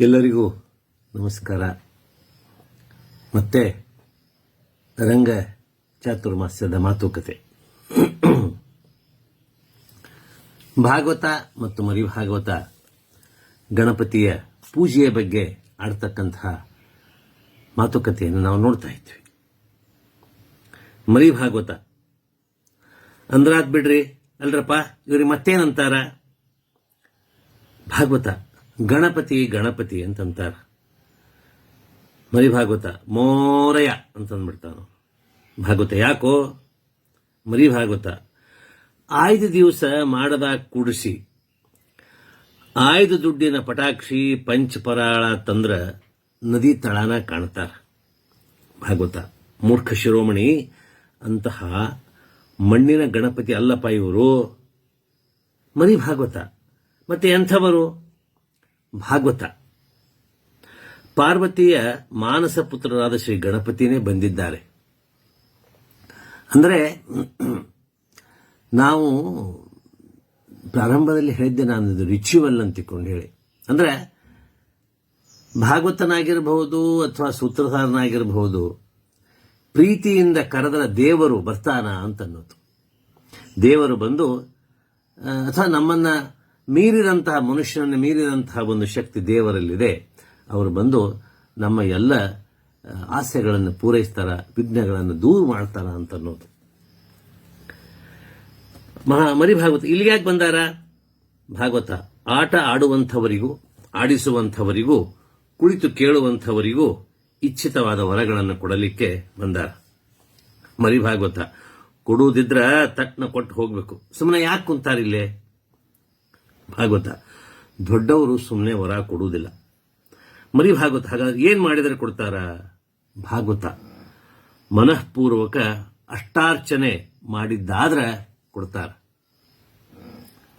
ಎಲ್ಲರಿಗೂ ನಮಸ್ಕಾರ. ಮತ್ತೆ ರಂಗ ಚಾತುರ್ಮಾಸ್ಯದ ಮಾತುಕತೆ. ಭಾಗವತ ಮತ್ತು ಮರಿ ಭಾಗವತ ಗಣಪತಿಯ ಪೂಜೆಯ ಬಗ್ಗೆ ಆಡ್ತಕ್ಕಂತಹ ಮಾತುಕತೆಯನ್ನು ನಾವು ನೋಡ್ತಾ ಇದ್ವಿ. ಮರಿ ಭಾಗವತ ಅಂದ್ರಾದ್ ಬಿಡ್ರಿ, ಅಲ್ರಪ್ಪ, ಇವ್ರಿಗೆ ಮತ್ತೇನಂತಾರ? ಭಾಗವತ. ಗಣಪತಿ ಗಣಪತಿ ಅಂತಂತಾರ ಮರಿ ಭಾಗವತ ಮೋರಯ ಅಂತಂದ್ಬಿಡ್ತಾನ. ಭಾಗವತ ಯಾಕೋ? ಮರಿ ಭಾಗವತ ಆಯ್ದ ದಿವಸ ಮಾಡದ ಕುಡಿಸಿ, ಆಯ್ದ ದುಡ್ಡಿನ ಪಟಾಕ್ಷಿ ಪಂಚಪರಾಳ ತಂದ್ರ ನದಿ ತಳಾನ ಕಾಣ್ತಾರ. ಭಾಗವತ, ಮೂರ್ಖ ಶಿರೋಮಣಿ ಅಂತಹ ಮಣ್ಣಿನ ಗಣಪತಿ ಅಲ್ಲಪ್ಪ ಇವರು. ಮರಿ ಭಾಗವತ ಮತ್ತೆ ಎಂಥವರು? ಭಾಗವತ. ಪಾರ್ವತಿಯ ಮಾನಸ ಪುತ್ರರಾದ ಶ್ರೀ ಗಣಪತಿನೇ ಬಂದಿದ್ದಾರೆ. ಅಂದರೆ, ನಾವು ಪ್ರಾರಂಭದಲ್ಲಿ ಹೇಳಿದ್ದೆ ನಾನು, ಇದು ರಿಚುವಲ್ ಅಂತಿಕೊಂಡು ಹೇಳಿ. ಅಂದರೆ, ಭಾಗವತನಾಗಿರಬಹುದು ಅಥವಾ ಸೂತ್ರಧಾರನಾಗಿರಬಹುದು, ಪ್ರೀತಿಯಿಂದ ಕರೆದರ ದೇವರು ಬರ್ತಾನ ಅಂತ ಅನ್ನೋದು ದೇವರು ಬಂದು ಅಥವಾ ನಮ್ಮನ್ನ ಮೀರಿದಂತಹ ಮನುಷ್ಯನನ್ನು ಮೀರಿದಂತಹ ಒಂದು ಶಕ್ತಿ ದೇವರಲ್ಲಿದೆ. ಅವರು ಬಂದು ನಮ್ಮ ಎಲ್ಲ ಆಸೆಗಳನ್ನು ಪೂರೈಸ್ತಾರ, ವಿಘ್ನಗಳನ್ನು ದೂರ ಮಾಡ್ತಾರ ಅಂತ ಅನ್ನೋದು ಮಹಾ ಮರಿ ಭಾಗವತ ಇಲ್ಲಿಗೆ ಯಾಕೆ ಬಂದಾರ? ಭಾಗವತ, ಆಟ ಆಡುವಂಥವರಿಗೂ, ಆಡಿಸುವಂಥವರಿಗೂ, ಕುಳಿತು ಕೇಳುವಂಥವರಿಗೂ ಇಚ್ಛಿತವಾದ ವರಗಳನ್ನು ಕೊಡಲಿಕ್ಕೆ ಬಂದಾರ. ಮರಿ ಭಾಗವತ ಕೊಡುವುದಿದ್ರ ತಟ್ನ ಕೊಟ್ಟು ಹೋಗಬೇಕು. ಸುಮ್ಮನೆ ಯಾಕೆ ಕುಂತಾರಿಲ್ಲೇ? ಭಾಗವತ, ದೊಡ್ಡವರು ಸುಮ್ಮನೆ ವರ ಕೊಡುವುದಿಲ್ಲ. ಮರಿ ಭಾಗವತ, ಹಾಗಾದ್ರೆ ಏನ್ ಮಾಡಿದರೆ ಕೊಡ್ತಾರ? ಭಾಗವತ. ಮನಃಪೂರ್ವಕ ಅಷ್ಟಾರ್ಚನೆ ಮಾಡಿದ್ದಾದ್ರ ಕೊಡ್ತಾರ.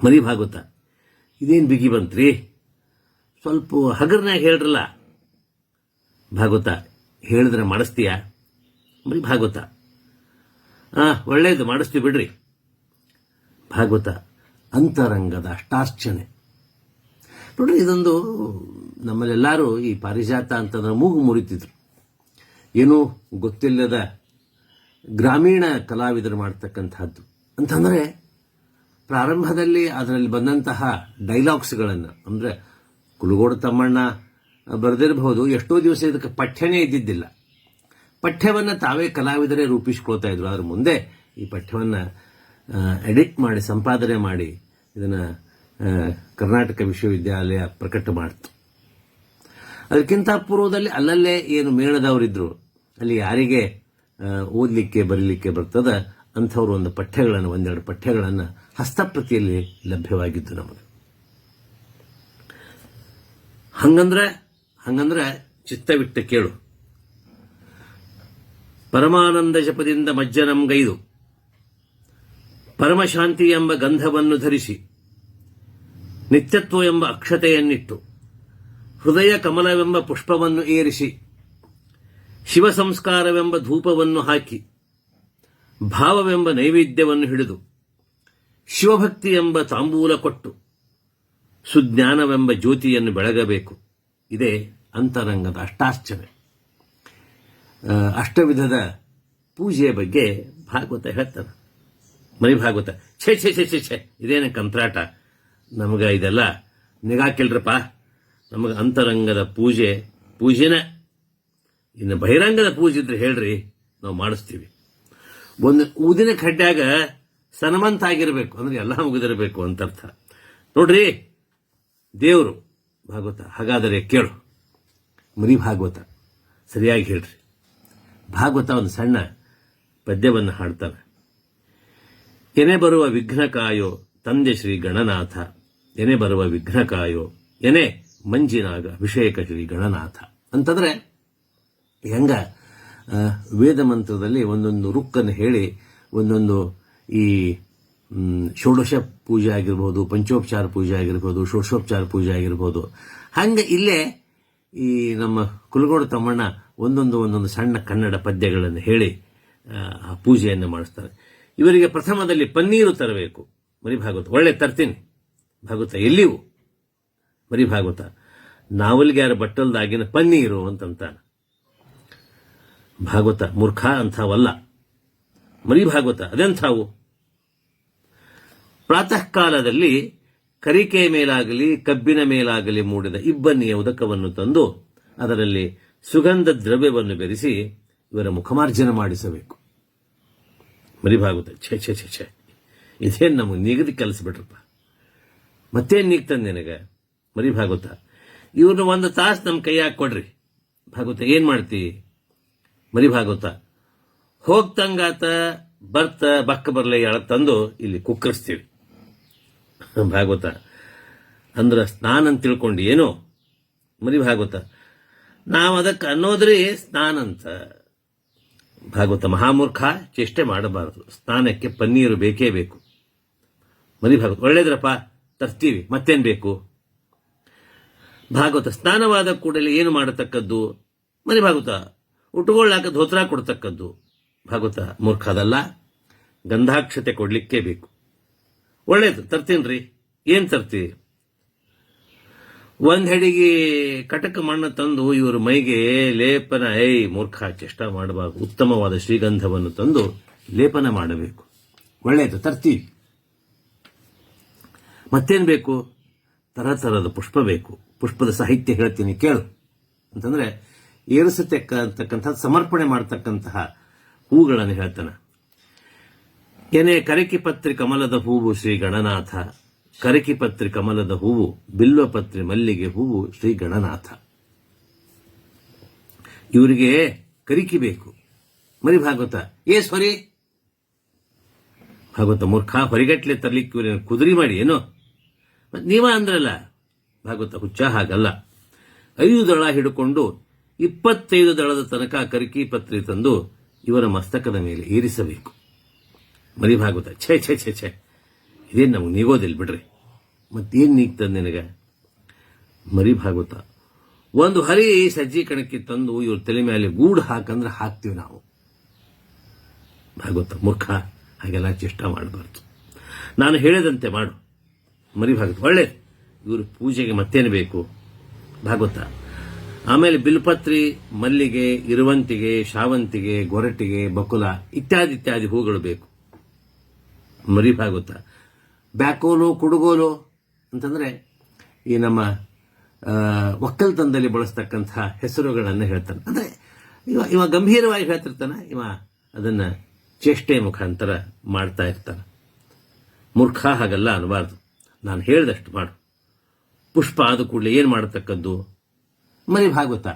ಮರಿ ಭಾಗವತ, ಇದೇನ್ ಬಿಗಿ ಬಂತ್ರಿ ಸ್ವಲ್ಪ ಹಗರ್ನಾಗ ಹೇಳ್ರಲ್ಲ. ಭಾಗವತ, ಹೇಳಿದ್ರೆ ಮಾಡಿಸ್ತೀಯಾ? ಮರಿ ಭಾಗವತ. ಆ, ಒಳ್ಳೇದು, ಮಾಡಿಸ್ತೀವಿ ಬಿಡ್ರಿ. ಭಾಗವತ ಅಂತರಂಗದ ಅಷ್ಟಾರ್ಚನೆ ನೋಡ್ರಿ, ಇದೊಂದು ನಮ್ಮಲ್ಲೆಲ್ಲರೂ ಈ ಪಾರಿಜಾತ ಅಂತಂದ್ರೆ ಮೂಗು ಮುರಿತಿದ್ರು. ಏನೂ ಗೊತ್ತಿಲ್ಲದ ಗ್ರಾಮೀಣ ಕಲಾವಿದರು ಮಾಡ್ತಕ್ಕಂಥದ್ದು ಅಂತಂದರೆ, ಪ್ರಾರಂಭದಲ್ಲಿ ಅದರಲ್ಲಿ ಬಂದಂತಹ ಡೈಲಾಗ್ಸ್ಗಳನ್ನು, ಅಂದ್ರೆ, ಕುಲಗೋಡು ತಮ್ಮಣ್ಣ ಬರೆದಿರಬಹುದು, ಎಷ್ಟೋ ದಿವಸ ಇದಕ್ಕೆ ಪಠ್ಯನೇ ಇದ್ದಿದ್ದಿಲ್ಲ. ಪಠ್ಯವನ್ನು ತಾವೇ ಕಲಾವಿದರೇ ರೂಪಿಸ್ಕೊಳ್ತಾ ಇದ್ರು. ಅದರ ಮುಂದೆ ಈ ಪಠ್ಯವನ್ನು ಎಡಿಟ್ ಮಾಡಿ, ಸಂಪಾದನೆ ಮಾಡಿ ಇದನ್ನು ಕರ್ನಾಟಕ ವಿಶ್ವವಿದ್ಯಾಲಯ ಪ್ರಕಟ ಮಾಡಿತು. ಅದಕ್ಕಿಂತ ಪೂರ್ವದಲ್ಲಿ ಅಲ್ಲಲ್ಲೇ ಏನು ಮೇಳದವರಿದ್ರು ಅಲ್ಲಿ ಯಾರಿಗೆ ಓದ್ಲಿಕ್ಕೆ ಬರೀಲಿಕ್ಕೆ ಬರ್ತದ, ಅಂಥವ್ರು ಒಂದು ಪಠ್ಯಗಳನ್ನು, ಒಂದೆರಡು ಪಠ್ಯಗಳನ್ನು ಹಸ್ತಪ್ರತಿಯಲ್ಲಿ ಲಭ್ಯವಾಗಿದ್ದು ನಮಗೆ. ಹಂಗಂದ್ರೆ ಹಂಗಂದ್ರೆ ಚಿತ್ತವಿಟ್ಟ ಕೇಳು. ಪರಮಾನಂದ ಜಪದಿಂದ ಮಜ್ಜನಂಗೈದು ಪರಮಶಾಂತಿ ಎಂಬ ಗಂಧವನ್ನು ಧರಿಸಿ. ನಿತ್ಯತ್ವ ಎಂಬ ಅಕ್ಷತೆಯನ್ನಿಟ್ಟು ಹೃದಯ ಕಮಲವೆಂಬ ಪುಷ್ಪವನ್ನು ಏರಿಸಿ ಶಿವ ಸಂಸ್ಕಾರವೆಂಬ ಧೂಪವನ್ನು ಹಾಕಿ ಭಾವವೆಂಬ ನೈವೇದ್ಯವನ್ನು ಹಿಡಿದು ಶಿವಭಕ್ತಿ ಎಂಬ ತಾಂಬೂಲ ಕೊಟ್ಟು ಸುಜ್ಞಾನವೆಂಬ ಜ್ಯೋತಿಯನ್ನು ಬೆಳಗಬೇಕು. ಇದೇ ಅಂತರಂಗದ ಅಷ್ಟಾಶ್ಚರ್ಯ ಅಷ್ಟವಿಧದ ಪೂಜೆಯ ಬಗ್ಗೆ ಭಾಗವತ ಹೇಳ್ತಾರೆ ಮರಿ ಭಾಗವತ ಛೇ ಛೇ ಛೇ ಛೇ ಛೇ, ಇದೇನ ಕಂತ್ರಾಟ. ನಮಗ ಇದೆಲ್ಲ ನಿಗಾಕಿಲ್ರಪ್ಪ ನಮಗ ಅಂತರಂಗದ ಪೂಜೆ, ಪೂಜೆನ. ಇನ್ನು ಬಹಿರಂಗದ ಪೂಜೆ ಇದ್ರೆ ಹೇಳ್ರಿ, ನಾವು ಮಾಡಿಸ್ತೀವಿ. ಒಂದು ಊದಿನ ಕಡ್ಡ್ಯಾಗ ಸನಮಂತ ಆಗಿರಬೇಕು, ಅಂದ್ರೆ ಎಲ್ಲ ಮುಗಿದಿರಬೇಕು ಅಂತ ಅರ್ಥ ನೋಡ್ರಿ, ದೇವರು ಭಾಗವತ, ಹಾಗಾದರೆ ಕೇಳು. ಮುನಿ ಭಾಗವತ, ಸರಿಯಾಗಿ ಹೇಳ್ರಿ. ಭಾಗವತ ಒಂದು ಸಣ್ಣ ಪದ್ಯವನ್ನು ಹಾಡ್ತಾನೆ ಎನೆ ಬರುವ ವಿಘ್ನಕಾಯೋ, ತಂದೆ ಶ್ರೀ ಗಣನಾಥ. ಎನೆ ಬರುವ ವಿಘ್ನಕಾಯೋ ಎನೆ ಮಂಜಿನಾಗ ಅಭಿಷೇಕ ಶ್ರೀ ಗಣನಾಥ. ಅಂತಂದ್ರೆ ಹೆಂಗ ವೇದ ಮಂತ್ರದಲ್ಲಿ ಒಂದೊಂದು ರುಕ್ಕನ್ನು ಹೇಳಿ ಒಂದೊಂದು ಈ ಷೋಡಶ ಪೂಜೆ ಆಗಿರ್ಬೋದು ಪಂಚೋಪಚಾರ ಪೂಜೆ ಆಗಿರ್ಬೋದು ಷೋಡಶೋಪಚಾರ ಪೂಜೆ ಆಗಿರ್ಬೋದು ಹಂಗೆ ಇಲ್ಲೇ ಈ ನಮ್ಮ ಕುಲಗೋಡು ತಮ್ಮಣ್ಣ ಒಂದೊಂದು ಒಂದೊಂದು ಸಣ್ಣ ಕನ್ನಡ ಪದ್ಯಗಳನ್ನು ಹೇಳಿ ಆ, ಪೂಜೆಯನ್ನು ಮಾಡಿಸ್ತಾರೆ. ಇವರಿಗೆ ಪ್ರಥಮದಲ್ಲಿ ಪನ್ನೀರು ತರಬೇಕು. ಮರಿ ಒಳ್ಳೆ ತರ್ತೀನಿ. ಭಾಗವತ ಎಲ್ಲಿವು ಮರಿ ಭಾಗವತ. ನಾವಲ್ಗ್ಯಾರ ಬಟ್ಟಲ್ದಾಗಿನ ಪನ್ನೀರು ಅಂತಂತಾನೆ. ಭಾಗವತ ಮೂರ್ಖ ಅಂಥವಲ್ಲ. ಮರಿ ಭಾಗವತ. ಅದೆಂಥವು? ಪ್ರಾತಃ ಕಾಲದಲ್ಲಿ ಕರಿಕೆ ಮೇಲಾಗಲಿ, ಕಬ್ಬಿನ ಮೇಲಾಗಲಿ ಮೂಡಿದ ಇಬ್ಬನಿಯ ಉದಕವನ್ನು ತಂದು ಅದರಲ್ಲಿ ಸುಗಂಧ ದ್ರವ್ಯವನ್ನು ಬೆರೆಸಿ ಇವರ ಮುಖಮಾರ್ಜನ ಮಾಡಿಸಬೇಕು. ಮರಿ ಭಾಗವತ. ಛೇ ಛೇ ಛೇ ಛೇ. ಇದೇನು ನಮಗೆ ನಿಗದಿ ಕೆಲಸ ಬಿಟ್ರಪ್ಪ? ಮತ್ತೇನು ನೀಗ್ತಂದೆ ನಿನಗೆ? ಮರಿ ಭಾಗವತ. ಇವ್ರನ್ನ ಒಂದು ತಾಸು ನಮ್ಮ ಕೈಯಾಗ ಕೊಡ್ರಿ. ಭಾಗವತ, ಏನು ಮಾಡ್ತಿ? ಮರಿಭಾಗವತ ಹೋಗ್ತಂಗಾತ, ಬರ್ತ, ಬಕ್ಕ ಬರ್ಲೆ ಎಳ ತಂದು ಇಲ್ಲಿ ಕುಕ್ಕರಿಸ್ತೀವಿ. ಭಾಗವತ. ಅಂದ್ರೆ ಸ್ನಾನ ಅಂತ ತಿಳ್ಕೊಂಡು ಏನೋ? ಮರಿ ಭಾಗವತ. ನಾವು ಅದಕ್ಕೆ ಅನ್ನೋದ್ರಿ ಸ್ನಾನ ಅಂತ ಭಾಗವತ, ಮಹಾಮೂರ್ಖ, ಚೇಷ್ಟೆ ಮಾಡಬಾರದು. ಸ್ನಾನಕ್ಕೆ ಪನ್ನೀರು ಬೇಕೇ ಬೇಕು. ಮರಿ ಭಾಗವತ, ಒಳ್ಳೇದ್ರಪ್ಪ. ತರ್ತೀವಿ. ಮತ್ತೇನು ಬೇಕು? ಭಾಗವತ ಸ್ನಾನವಾದ ಕೂಡಲೇ ಏನು ಮಾಡತಕ್ಕದ್ದು? ಮನೆ ಭಾಗವತ ಉಟ್ಕೊಳ್ಳಾಕ ಧೋತ್ರ ಕೊಡ್ತಕ್ಕದ್ದು. ಭಾಗವತ ಮೂರ್ಖ ಅದಲ್ಲ ಗಂಧಾಕ್ಷತೆ ಕೊಡ್ಲಿಕ್ಕೆ ಬೇಕು. ಒಳ್ಳೇದು ತರ್ತೀನ್ರಿ ಏನು ತರ್ತೀವಿ ಒಂದು ಹೆಡಿಗೆ ಕಟಕ ಮಣ್ಣು ತಂದು ಇವರು ಮೈಗೆ ಲೇಪನ ಐ ಮೂರ್ಖ, ಚೇಷ್ಟ ಮಾಡಬಾರದು. ಉತ್ತಮವಾದ ಶ್ರೀಗಂಧವನ್ನು ತಂದು ಲೇಪನ ಮಾಡಬೇಕು. ಒಳ್ಳೆಯದು ತರ್ತೀವಿ. ಮತ್ತೇನ್ ಬೇಕು? ಥರ ಥರದ ಪುಷ್ಪ ಬೇಕು. ಪುಷ್ಪದ ಸಾಹಿತ್ಯ ಹೇಳ್ತೀನಿ, ಕೇಳು. ಅಂತಂದ್ರೆ ಏರಿಸತಕ್ಕ ಅಂತಕ್ಕಂಥ ಸಮರ್ಪಣೆ ಮಾಡತಕ್ಕಂತಹ ಹೂಗಳನ್ನು ಹೇಳ್ತಾನೆ. ಏನೇ ಕರಕಿ ಪತ್ರಿ ಕಮಲದ ಹೂವು ಶ್ರೀ ಗಣನಾಥ. ಕರಕಿ ಪತ್ರಿ ಕಮಲದ ಹೂವು, ಬಿಲ್ವಪತ್ರಿ ಮಲ್ಲಿಗೆ ಹೂವು ಶ್ರೀ ಗಣನಾಥ. ಇವರಿಗೆ ಕರಿಕಿ ಬೇಕು. ಮರಿ ಭಾಗವತ, ಏ ಸ್ವರಿ? ಭಾಗವತ ಮೂರ್ಖ, ಹೊರಗಟ್ಲೆ ತರ್ಲಿಕ್ಕೆ ಇವ್ರೇನು ಕುದುರಿ ಮಾಡಿ, ಏನೋ? ಮತ್ ನೀವ ಅಂದ್ರಲ್ಲ? ಭಾಗವತ ಹುಚ್ಚ ಹಾಗಲ್ಲ. ಐದು ದಳ ಹಿಡ್ಕೊಂಡು ಇಪ್ಪತ್ತೈದು ದಳದ ತನಕ ಕರಿಕಿ ಪತ್ರಿ ತಂದು ಇವರ ಮಸ್ತಕದ ಮೇಲೆ ಏರಿಸಬೇಕು. ಮರಿ ಭಾಗವತ, ಛೇ ಛೇ ಛೇ ಛೇ. ಇದೇನು ನಮಗೆ ನೀಗೋದಿಲ್ಲ ಬಿಡ್ರಿ. ಮತ್ತೇನು ನೀಗ್ತದ ನಿನಗೆ? ಮರಿ ಭಾಗವತ, ಒಂದು ಹರಿ ಸಜ್ಜಿ ಕಣಕ್ಕೆ ತಂದು ಇವ್ರ ತಲೆ ಮೇಲೆ ಗೂಡು ಹಾಕಂದ್ರೆ ಹಾಕ್ತೀವಿ ನಾವು. ಭಾಗವತ, ಮೂರ್ಖ, ಹಾಗೆಲ್ಲ ಚೇಷ್ಟ ಮಾಡಬಾರ್ದು. ನಾನು ಹೇಳಿದಂತೆ ಮಾಡು. ಮರಿ ಭಾಗವತ ಒಳ್ಳೆ, ಇವರು ಪೂಜೆಗೆ ಮತ್ತೇನು ಬೇಕು? ಭಾಗವತ. ಆಮೇಲೆ ಬಿಲ್ಪತ್ರಿ, ಮಲ್ಲಿಗೆ, ಇರುವಂತಿಗೆ, ಶಾವಂತಿಗೆ, ಗೊರಟಿಗೆ, ಬಕುಲ ಇತ್ಯಾದಿ ಇತ್ಯಾದಿ ಹೂಗಳು ಬೇಕು. ಮರಿ ಭಾಗವತ ಬ್ಯಾಕೋಲು, ಕುಡುಗೋಲು ಅಂತಂದ್ರೆ ಈ ನಮ್ಮ ಒಕ್ಕಲ್ತನದಲ್ಲಿ ಬಳಸ್ತಕ್ಕಂಥ ಹೆಸರುಗಳನ್ನು ಹೇಳ್ತಾನೆ. ಅಂದ್ರೆ ಇವ ಇವ ಗಂಭೀರವಾಗಿ ಹೇಳ್ತಿರ್ತಾನ, ಇವ ಅದನ್ನ ಚೇಷ್ಟೆ ಮುಖಾಂತರ ಮಾಡ್ತಾ ಇರ್ತಾನೆ. ಮೂರ್ಖ ಹಾಗಲ್ಲ ಅನ್ನಬಾರ್ದು ನಾನು ಹೇಳಿದಷ್ಟು ಮಾಡು. ಪುಷ್ಪ ಆದ ಕೂಡಲೇ ಏನು ಮಾಡತಕ್ಕದ್ದು? ಮರಿ ಭಾಗವತ.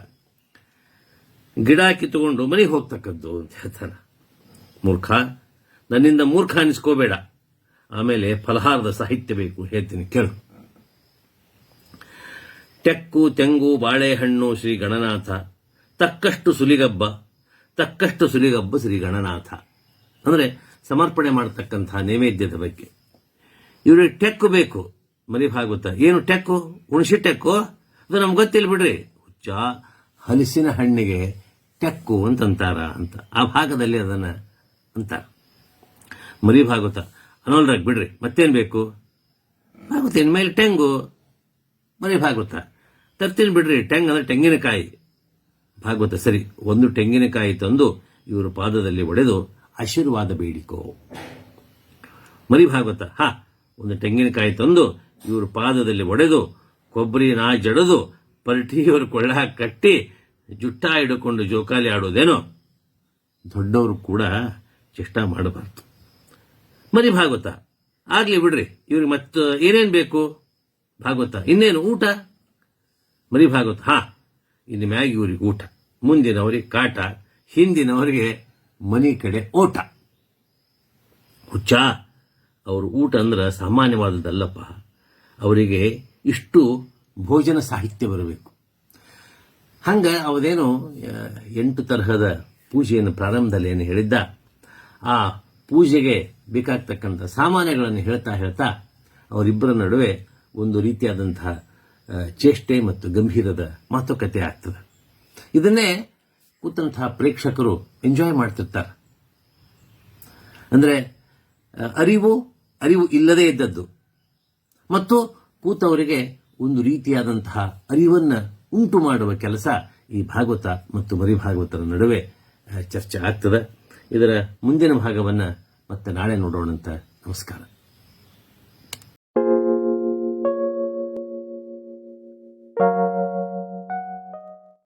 ಗಿಡ ಕಿತ್ತುಕೊಂಡು ಮನೆಗೆ ಹೋಗ್ತಕ್ಕದ್ದು ಅಂತ ಹೇಳ್ತಾನೆ. ಮೂರ್ಖ, ನನ್ನಿಂದ ಮೂರ್ಖ ಅನಿಸ್ಕೋಬೇಡ. ಆಮೇಲೆ ಫಲಹಾರದ ಸಾಹಿತ್ಯ ಬೇಕು ಹೇಳ್ತೀನಿ, ಕೇಳು. ತೆಕ್ಕು, ತೆಂಗು, ಬಾಳೆಹಣ್ಣು ಶ್ರೀ ಗಣನಾಥ. ತಕ್ಕಷ್ಟು ಸುಲಿಗಬ್ಬ ತಕ್ಕಷ್ಟು ಸುಲಿಗಬ್ಬ ಶ್ರೀ ಗಣನಾಥ. ಅಂದರೆ ಸಮರ್ಪಣೆ ಮಾಡತಕ್ಕಂತಹ ನೈವೇದ್ಯದ ಬಗ್ಗೆ. ಇವ್ರಿಗೆ ಟೆಕ್ಕು ಬೇಕು. ಮರಿ ಭಾಗವತ ಏನು ಟೆಕ್ಕು? ಹುಣಸಿ ಟೆಕ್ಕು? ಅದು ನಮ್ಗೆ ಗೊತ್ತಿಲ್ಲ ಬಿಡ್ರಿ. ಹುಚ್ಚ ಹಲಸಿನ ಹಣ್ಣಿಗೆ ಟೆಕ್ಕು ಅಂತಂತಾರ ಅಂತ. ಆ ಭಾಗದಲ್ಲಿ ಅದನ್ನ ಅಂತ ಮರಿ ಭಾಗವತ ಅನೋಲ್ರಾಗ್ ಬಿಡ್ರಿ. ಮತ್ತೇನು ಬೇಕು? ಭಾಗವತ ಇನ್ಮೇಲೆ ಟೆಂಗು ಮರಿ ಭಾಗವತ ತರ್ತೀನಿ ಬಿಡ್ರಿ. ಟೆಂಗ್ ಅಂದ್ರೆ ತೆಂಗಿನಕಾಯಿ. ಭಾಗವತ ಸರಿ, ಒಂದು ತೆಂಗಿನಕಾಯಿ ತಂದು ಇವರು ಪಾದದಲ್ಲಿ ಒಡೆದು ಆಶೀರ್ವಾದ ಬೇಡಿಕೋ. ಮರಿ ಭಾಗವತ ಹಾ. ಒಂದು ತೆಂಗಿನಕಾಯಿ ತಂದು ಇವರು ಪಾದದಲ್ಲಿ ಒಡೆದು ಕೊಬ್ಬರಿ ನಾ ಜಡದು ಪಲ್ಟಿಯವರು ಕೊಳ್ಳ ಕಟ್ಟಿ ಜುಟ್ಟ ಹಿಡ್ಕೊಂಡು ಜೋಕಾಲಿ ಆಡೋದೇನೋ ದೊಡ್ಡವರು ಕೂಡ ಚೇಷ್ಟ ಮಾಡಬಾರ್ದು. ಮರಿ ಭಾಗವತ. ಆಗ್ಲಿ ಬಿಡ್ರಿ, ಇವ್ರಿಗೆ ಮತ್ತೆ ಏನೇನ್ ಬೇಕು? ಭಾಗವತ. ಇನ್ನೇನು, ಊಟ? ಮರಿ ಭಾಗವತ. ಹಾ, ಇನ್ನು ಮ್ಯಾಗ ಇವ್ರಿಗೆ ಊಟ. ಮುಂದಿನವರಿಗೆ ಕಾಟ, ಹಿಂದಿನವರಿಗೆ ಮನಿ ಕಡೆ ಓಟ. ಹುಚ್ಚ. ಅವ್ರ ಊಟ ಅಂದ್ರೆ ಸಾಮಾನ್ಯವಾದದ್ದಲ್ಲಪ್ಪ. ಅವರಿಗೆ ಇಷ್ಟು ಭೋಜನ ಸಾಹಿತ್ಯ ಬರಬೇಕು. ಹಂಗ ಅವದೇನು ಎಂಟು ತರಹದ ಪೂಜೆಯನ್ನು ಪ್ರಾರಂಭದಲ್ಲಿ ಏನು ಹೇಳಿದ್ದ. ಆ ಪೂಜೆಗೆ ಬೇಕಾಗ್ತಕ್ಕಂಥ ಸಾಮಾನ್ಯಗಳನ್ನು ಹೇಳ್ತಾ ಹೇಳ್ತಾ ಅವರಿಬ್ಬರ ನಡುವೆ ಒಂದು ರೀತಿಯಾದಂತಹ ಚೇಷ್ಟೆ ಮತ್ತು ಗಂಭೀರದ ಮಾತುಕತೆ ಆಗ್ತದೆ. ಇದನ್ನೇ ಕೂತಂತಹ ಪ್ರೇಕ್ಷಕರು ಎಂಜಾಯ್ ಮಾಡ್ತಿರ್ತಾರೆ. ಅಂದ್ರೆ ಅರಿವು ಅರಿವು ಇಲ್ಲದೇ ಇದ್ದದ್ದು. ಮತ್ತು ಕೂತವರಿಗೆ ಒಂದು ರೀತಿಯಾದಂತಹ ಅರಿವನ್ನು ಉಂಟು ಮಾಡುವ ಕೆಲಸ ಈ ಭಾಗವತ ಮತ್ತು ಮರಿ ಭಾಗವತರ ನಡುವೆ ಚರ್ಚೆ ಆಗ್ತದೆ. ಇದರ ಮುಂದಿನ ಭಾಗವನ್ನು ಮತ್ತೆ ನಾಳೆ ನೋಡೋಣಂತ ನಮಸ್ಕಾರ.